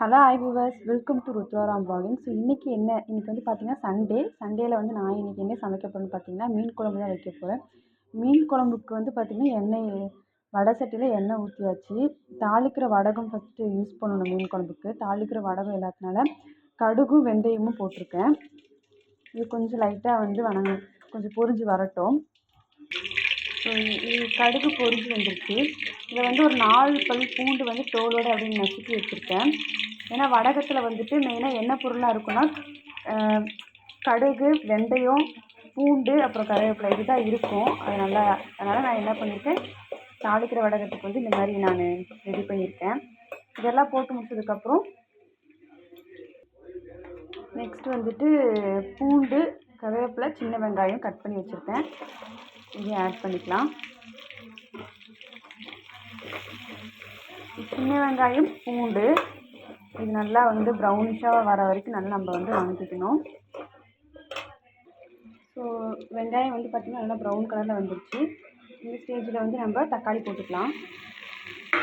Hello hi viewers welcome to Rudraram vlogging. So இன்றைக்கி என்ன? இன்றைக்கி வந்து பார்த்திங்கன்னா சண்டே சண்டேயில் வந்து நான் இன்றைக்கி என்ன சமைக்க போகிறேன்னு பார்த்தீங்கன்னா மீன் குழம்பு தான் வைக்க போகிறேன் மீன் குழம்புக்கு வந்து பார்த்திங்கன்னா எண்ணெய் வடை சட்டியில் எண்ணெய் ஊற்றியாச்சு தாளிக்கிற வடகம் ஃபஸ்ட்டு யூஸ் பண்ணணும் மீன் குழம்புக்கு. தாளிக்கிற வடகம் இல்லாதனால கடுகும் வெந்தயமும் போட்டிருக்கேன். இது கொஞ்சம் லைட்டாக வந்து வணங்க கொஞ்சம் பொரிஞ்சு வரட்டும். ஸோ இது கடுகு பொரிஞ்சு வந்துருச்சு இதை வந்து ஒரு நாலு பல் பூண்டு வந்து தோலோடு அப்படின்னு நசுக்கி வச்சுருக்கேன். ஏன்னா வடகத்தில் வந்துட்டு மெயினாக என்ன பொருளாக இருக்குன்னா கடுகு வெந்தயம் பூண்டு அப்புறம் கருவேப்பிலை இதுதான் இருக்கும். அதனால் அதனால் நான் என்ன பண்ணியிருக்கேன் தாளிக்கிற வடகத்துக்கு வந்து இந்த மாதிரி நான் ரெடி பண்ணியிருக்கேன் இதெல்லாம் போட்டு முடிச்சதுக்கப்புறம் நெக்ஸ்ட் வந்துட்டு பூண்டு கருவேப்பிலை சின்ன வெங்காயம் கட் பண்ணி வச்சுருக்கேன். இதையும் ஆட் பண்ணிக்கலாம். சின்ன வெங்காயம் பூண்டு இது நல்லா வந்து ப்ரௌனிஷாக வர வரைக்கும் நல்லா நம்ம வந்து வாங்கிக்கணும் ஸோ வெங்காயம் வந்து பார்த்திங்கன்னா நல்லா ப்ரௌன் கலரில் வந்துருச்சு. இந்த ஸ்டேஜில் வந்து நம்ம தக்காளி போட்டுக்கலாம்.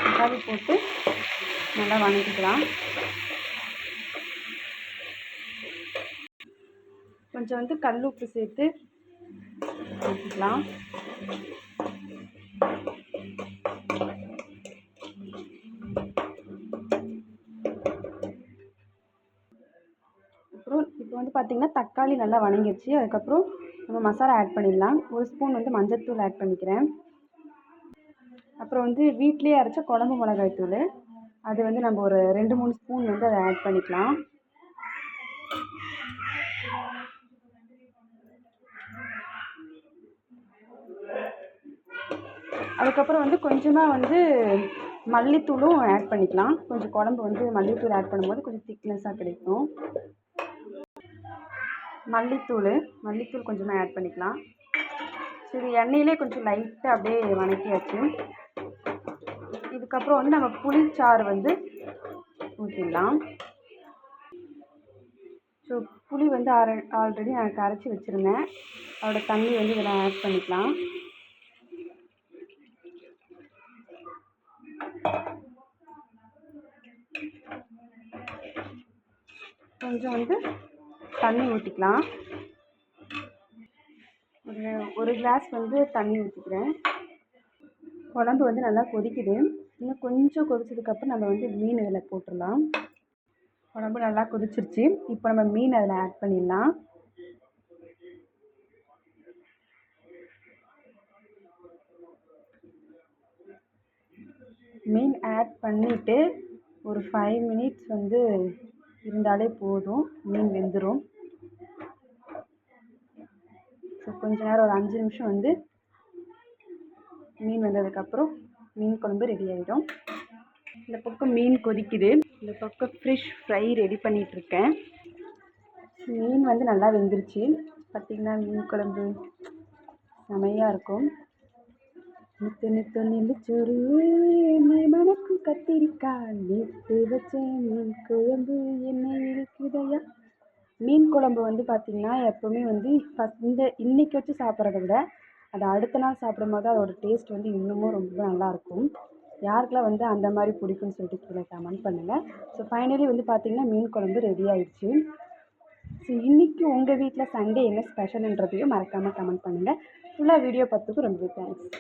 தக்காளி போட்டு நல்லா வாங்கிக்கலாம் கொஞ்சம் வந்து கல் உப்பு சேர்த்து வாங்கிக்கலாம் அப்புறம் இப்போ வந்து பார்த்திங்கன்னா தக்காளி நல்லா வணங்கிடுச்சு அதுக்கப்புறம் நம்ம மசாலா ஆட் பண்ணிடலாம். ஒரு ஸ்பூன் வந்து மஞ்சள்தூள் ஆட் பண்ணிக்கிறேன். அப்புறம் வந்து வீட்டிலேயே அரைச்ச குழம்பு மிளகாய் தூள். அது வந்து நம்ம ஒரு ரெண்டு மூணு ஸ்பூன் வந்து அதை ஆட் பண்ணிக்கலாம். அதுக்கப்புறம் வந்து கொஞ்சமாக வந்து மல்லித்தூளும் ஆட் பண்ணிக்கலாம். கொஞ்சம் குழம்பு வந்து மல்லித்தூள் ஆட் பண்ணும்போது கொஞ்சம் திக்னஸாக கிடைக்கும். மல்லித்தூள் மல்லித்தூள் கொஞ்சமாக ஆட் பண்ணிக்கலாம். சரி எண்ணெயிலே கொஞ்சம் லைட்டாக அப்படியே வணக்கியாச்சு. இதுக்கப்புறம் வந்து நம்ம புளிச்சாறு வந்து ஊற்றிடலாம் ஸோ புளி வந்து ஆர ஆல்ரெடி நான் கரைச்சி வச்சுருந்தேன். அதோட தண்ணி வந்து இதில் ஆட் பண்ணிக்கலாம். கொஞ்சம் வந்து தண்ணி ஊற்றிக்கலாம் ஒரு ஒரு கிளாஸ் வந்து தண்ணி ஊற்றிக்கிறேன் குழம்பு வந்து நல்லா கொதிக்குது. இன்னும் கொஞ்சம் கொதிச்சதுக்கப்புறம் நம்ம வந்து மீன் இதில் போட்டுடலாம். குழம்பு நல்லா கொதிச்சிருச்சு. இப்போ நம்ம மீன் அதில் ஆட் பண்ணிடலாம். மீன் ஆட் பண்ணிவிட்டு ஒரு ஃபைவ் மினிட்ஸ் வந்து இருந்தாலே போதும். மீன் வெந்துடும் ஸோ கொஞ்ச நேரம் ஒரு அஞ்சு நிமிஷம் வந்து மீன் வந்ததுக்கப்புறம் மீன் குழம்பு ரெடி ஆகிடும் இந்த பக்கம் மீன் கொதிக்குது. இந்த பக்கம் ஃபிஷ் ஃப்ரை ரெடி பண்ணிகிட்ருக்கேன் மீன் வந்து நல்லா வெந்துருச்சு. பார்த்திங்கன்னா மீன் குழம்பு செமையாக இருக்கும். நித்து நித்து நெல்லிச்சோறு என்னை மணக்கும் கத்திரிக்காய் நித்து வச்சேன் மீன் குழம்பு என்ன இருக்குதையா மீன் குழம்பு வந்து பார்த்திங்கன்னா எப்போவுமே வந்து ஃபஸ்ட் இந்த இன்றைக்கி வச்சு சாப்பிட்றத விட அதை அடுத்த நாள் சாப்பிடும் போது அதோட டேஸ்ட் வந்து இன்னமும் ரொம்ப நல்லாயிருக்கும் யாருக்கெல்லாம் வந்து அந்த மாதிரி பிடிக்கும்னு சொல்லிட்டு கீழே கமெண்ட் பண்ணுங்கள் ஸோ ஃபைனலி வந்து பார்த்திங்கன்னா மீன் குழம்பு ரெடி ஆயிடுச்சு. ஸோ இன்றைக்கி உங்கள் வீட்டில் சண்டே என்ன ஸ்பெஷல்ன்றதையும் மறக்காமல் கமெண்ட் பண்ணுங்கள் ஃபுல்லாக வீடியோ பார்த்துக்கு ரொம்ப தேங்க்ஸ்